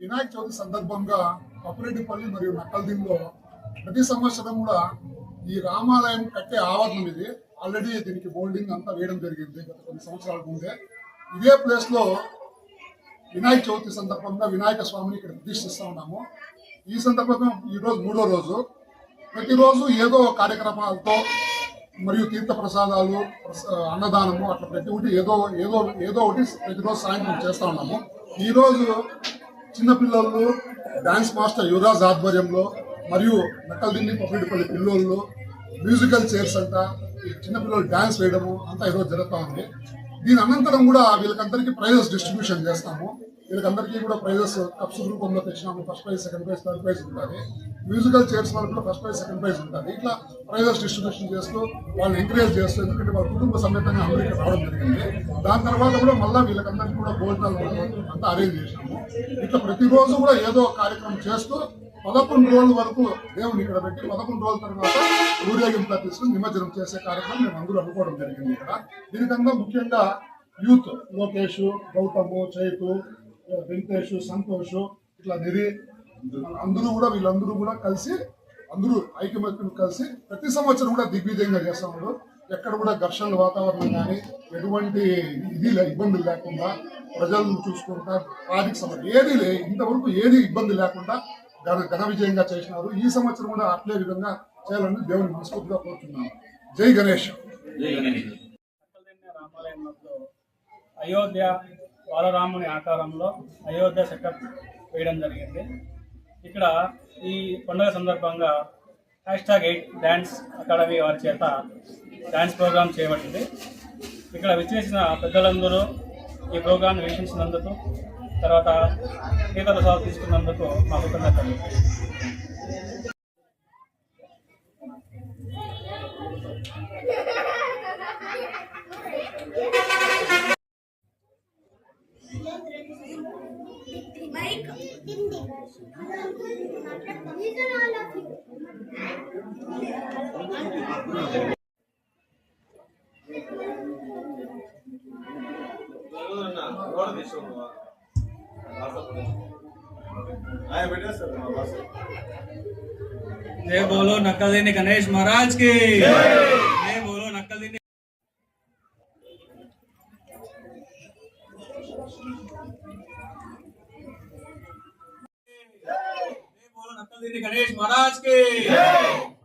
వినాయక చవితి సందర్భంగా పప్పురెడ్డిపల్లి మరియు నక్కల్దిన్లో ప్రతి సంవత్సరం కూడా ఈ రామాలయం కట్టే ఆవరణం ఇది. ఆల్రెడీ దీనికి బోల్డింగ్ అంతా వేయడం జరిగింది గత కొన్ని సంవత్సరాల ముందే. ఇదే ప్లేస్లో వినాయక చవితి సందర్భంగా వినాయక స్వామిని ఇక్కడ ప్రతిష్ఠిస్తూ ఉన్నాము. ఈ సందర్భంగా ఈరోజు మూడో రోజు. ప్రతిరోజు ఏదో కార్యక్రమాలతో మరియు తీర్థ ప్రసాదాలు అన్నదానము అట్లా ప్రతి ఒక్కటి ఏదో ఏదో ఏదో ఒకటి ప్రతిరోజు సాయంత్రం చేస్తూ ఉన్నాము. ఈరోజు చిన్నపిల్లలు డాన్స్ మాస్టర్ యువరాజ్ ఆధ్వర్యంలో మరియు నక్కలదిండి పబ్లిడిపల్లి పిల్లోళ్ళు మ్యూజికల్ చైర్స్ అంట చిన్నపిల్లలు డాన్స్ వేయడము అంతా ఈరోజు జరుగుతూ ఉంది. దీని అనంతరం కూడా వీళ్ళకందరికీ ప్రైజెస్ డిస్ట్రిబ్యూషన్ చేస్తాము. వీళ్ళకందరికీ కూడా ప్రైజెస్ కప్స్ రూపంలో తెచ్చినాము. First prize second prize third prize ఉంటుంది. మ్యూజికల్ చైర్స్ వాళ్ళకి కూడా ఫస్ట్ ప్రైజ్ సెకండ్ ప్రైజ్ ఉంటుంది. ఇట్లా ప్రైజెస్ డిస్ట్రిబ్యూషన్ చేస్తూ వాళ్ళని ఎంకరేజ్ చేస్తూ ఎందుకంటే వాళ్ళ కుటుంబ సమేతంగా అందరికీ రావడం జరిగింది. దాని తర్వాత కూడా మళ్ళీ వీళ్ళకందరికీ కూడా భోజనాలు అంతా అరేంజ్ చేసినాము ఇట్లా ప్రతిరోజు కూడా ఏదో కార్యక్రమం చేస్తూ పదకొండు రోజుల వరకు దేవుని ఇక్కడ పెట్టి పదకొండు రోజుల తర్వాత ఊరేగింపుగా తీసుకుని నిమజ్జనం చేసే కార్యక్రమం మేము అందరూ అనుకోవడం జరిగింది ఇక్కడ. దీనికన్నా ముఖ్యంగా యూత్ లోకేష్ గౌతము చైతు వెంకటేష్ సంతోష్ ఇట్లా నిరి అందరూ కూడా వీళ్ళందరూ కూడా కలిసి అందరూ ఐకమత్యం కలిసి ప్రతి సంవత్సరం కూడా దిగ్విజయంగా చేస్తాము ఎక్కడ కూడా ఘర్షణల వాతావరణం కానీ ఎటువంటి ఇది ఇబ్బందులు లేకుండా ప్రజలను చూసుకుంటా ట్రాఫిక్ సమస్య ఏది లే ఇంతవరకు ఏది ఇబ్బంది లేకుండా ఘన ఘన విజయంగా చేసినారు. ఈ సంవత్సరం కూడా అట్లే విధంగా చేయాలని దేవుని మనస్ఫూర్తిగా కోరుతున్నాను జై గణేష్. అయోధ్య బాలరాముని ఆకారంలో అయోధ్య సెటప్ వేయడం జరిగింది. ఇక్కడ ఈ పండుగ సందర్భంగా hashtag eight dance academy వారి చేత డ్యాన్స్ ప్రోగ్రామ్ చేయబడింది. ఇక్కడ విచ్చేసిన పెద్దలందరూ ఈ ప్రోగ్రాం వీక్షించినందుకు తర్వాత ఈతల సాగు తీసుకున్నందుకు మా కృతజ్ఞతలు. Mike. These are all of you. जय बोलो नक्कल देने गणेश महाराज की गणेश महाराज की।